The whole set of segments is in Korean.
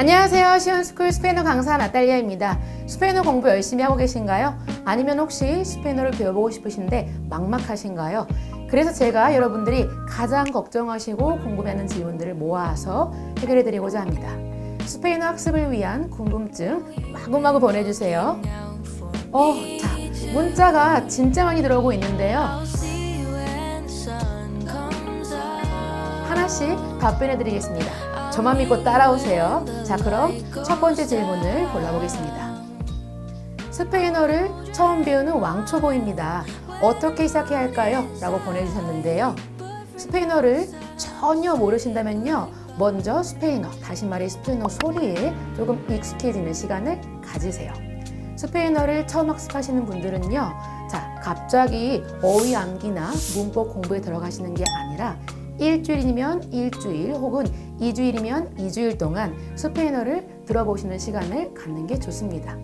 안녕하세요. 시원스쿨 스페인어 강사 나탈리아입니다. 스페인어 공부 열심히 하고 계신가요? 아니면 혹시 스페인어를 배워보고 싶으신데 막막하신가요? 그래서 제가 여러분들이 가장 걱정하시고 궁금해하는 질문들을 모아서 해결해 드리고자 합니다. 스페인어 학습을 위한 궁금증 마구마구 보내주세요. 어, 자, 문자가 진짜 많이 들어오고 있는데요. 하나씩 답변해 드리겠습니다. 저만 믿고 따라오세요. 자, 그럼 첫 번째 질문을 골라보겠습니다. 스페인어를 처음 배우는 왕초보입니다. 어떻게 시작해야 할까요? 라고 보내주셨는데요. 스페인어를 전혀 모르신다면요. 먼저 스페인어, 다시 말해 스페인어 소리에 조금 익숙해지는 시간을 가지세요. 스페인어를 처음 학습하시는 분들은요. 자, 갑자기 어휘 암기나 문법 공부에 들어가시는 게 아니라 일주일이면 일주일 혹은 이주일이면 이주일 동안 스페인어를 들어보시는 시간을 갖는 게 좋습니다.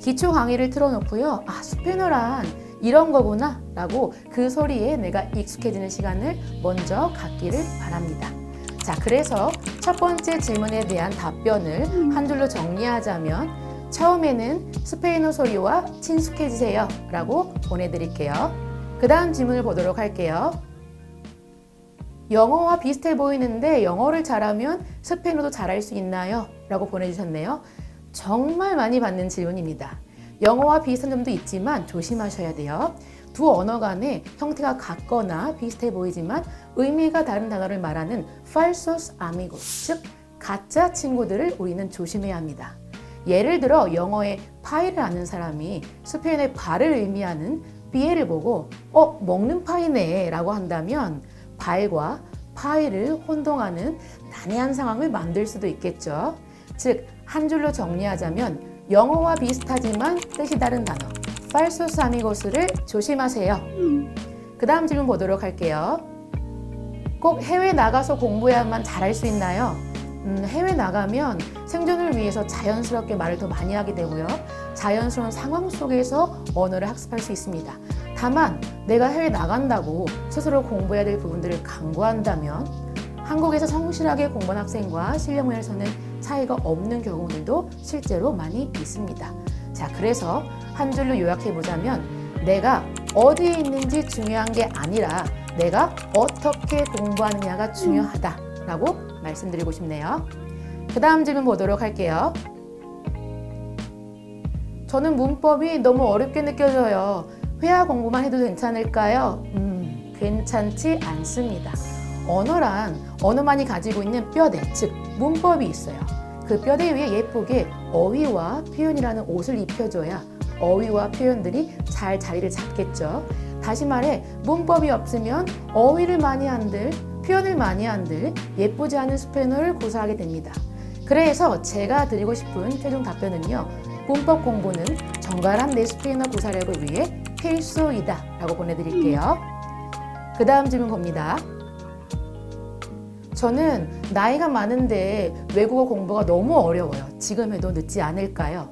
기초 강의를 틀어놓고요. 아, 스페인어란 이런 거구나 라고 그 소리에 내가 익숙해지는 시간을 먼저 갖기를 바랍니다. 자, 그래서 첫 번째 질문에 대한 답변을 한 줄로 정리하자면 처음에는 스페인어 소리와 친숙해지세요 라고 보내드릴게요. 그 다음 질문을 보도록 할게요. 영어와 비슷해 보이는데 영어를 잘하면 스페인어도 잘할 수 있나요? 라고 보내주셨네요. 정말 많이 받는 질문입니다. 영어와 비슷한 점도 있지만 조심하셔야 돼요. 두 언어 간의 형태가 같거나 비슷해 보이지만 의미가 다른 단어를 말하는 falsos amigos, 즉 가짜 친구들을 우리는 조심해야 합니다. 예를 들어 영어의 파이를 아는 사람이 스페인의 발을 의미하는 비에를 보고 어 먹는 파이네 라고 한다면 발과 파이를 혼동하는 난해한 상황을 만들 수도 있겠죠. 즉, 한 줄로 정리하자면 영어와 비슷하지만 뜻이 다른 단어 falsos amigos를 조심하세요. 그 다음 질문 보도록 할게요. 꼭 해외 나가서 공부해야만 잘할 수 있나요? 음, 해외 나가면 생존을 위해서 자연스럽게 말을 더 많이 하게 되고요. 자연스러운 상황 속에서 언어를 학습할 수 있습니다. 다만 내가 해외 나간다고 스스로 공부해야 될 부분들을 강구한다면 한국에서 성실하게 공부한 학생과 실력 면에서는 차이가 없는 경우들도 실제로 많이 있습니다. 자, 그래서 한 줄로 요약해 보자면 내가 어디에 있는지 중요한 게 아니라 내가 어떻게 공부하느냐가 중요하다라고 말씀드리고 싶네요. 그 다음 질문 보도록 할게요. 저는 문법이 너무 어렵게 느껴져요. 회화 공부만 해도 괜찮을까요? 음, 괜찮지 않습니다. 언어란 언어만이 가지고 있는 뼈대, 즉 문법이 있어요. 그 뼈대 위에 예쁘게 어휘와 표현이라는 옷을 입혀줘야 어휘와 표현들이 잘 자리를 잡겠죠. 다시 말해 문법이 없으면 어휘를 많이 한들 표현을 많이 한들 예쁘지 않은 스페인어를 구사하게 됩니다. 그래서 제가 드리고 싶은 최종 답변은요. 문법 공부는 정갈한 내 스페인어 구사력을 위해 필수이다 라고 보내드릴게요. 그 다음 질문 봅니다. 저는 나이가 많은데 외국어 공부가 너무 어려워요. 지금 해도 늦지 않을까요?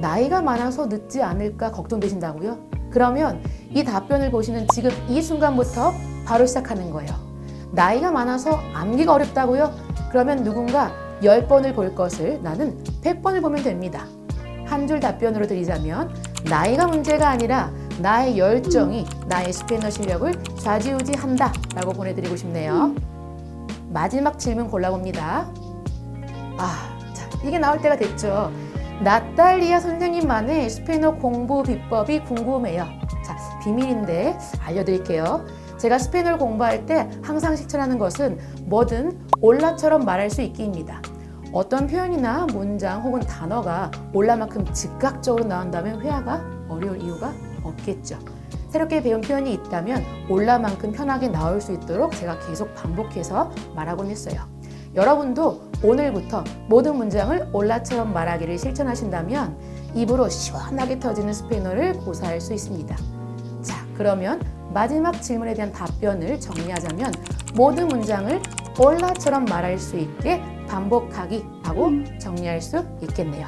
나이가 많아서 늦지 않을까 걱정되신다고요? 그러면 이 답변을 보시는 지금 이 순간부터 바로 시작하는 거예요. 나이가 많아서 암기가 어렵다고요? 그러면 누군가 10번을 볼 것을 나는 100번을 보면 됩니다. 한 줄 답변으로 드리자면 나이가 문제가 아니라 나의 열정이 나의 스페인어 실력을 좌지우지한다 라고 보내드리고 싶네요. 마지막 질문 골라봅니다. 아, 자, 이게 나올 때가 됐죠. 나탈리아 선생님만의 스페인어 공부 비법이 궁금해요. 자, 비밀인데 알려드릴게요. 제가 스페인어를 공부할 때 항상 실천하는 것은 뭐든 올라처럼 말할 수 있기입니다. 어떤 표현이나 문장 혹은 단어가 올라만큼 즉각적으로 나온다면 회화가 어려울 이유가 없겠죠. 새롭게 배운 표현이 있다면 올라만큼 편하게 나올 수 있도록 제가 계속 반복해서 말하곤 했어요. 여러분도 오늘부터 모든 문장을 올라처럼 말하기를 실천하신다면 입으로 시원하게 터지는 스페인어를 고사할 수 있습니다. 자, 그러면 마지막 질문에 대한 답변을 정리하자면 모든 문장을 올라처럼 말할 수 있게 반복하기 하고 정리할 수 있겠네요.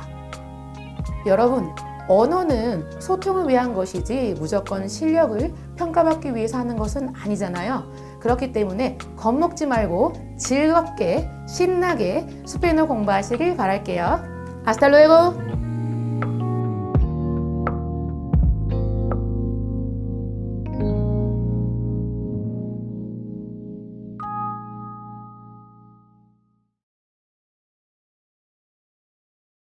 여러분, 언어는 소통을 위한 것이지 무조건 실력을 평가받기 위해서 하는 것은 아니잖아요. 그렇기 때문에 겁먹지 말고 즐겁게 신나게 스페인어 공부하시길 바랄게요. 아스탈루에고!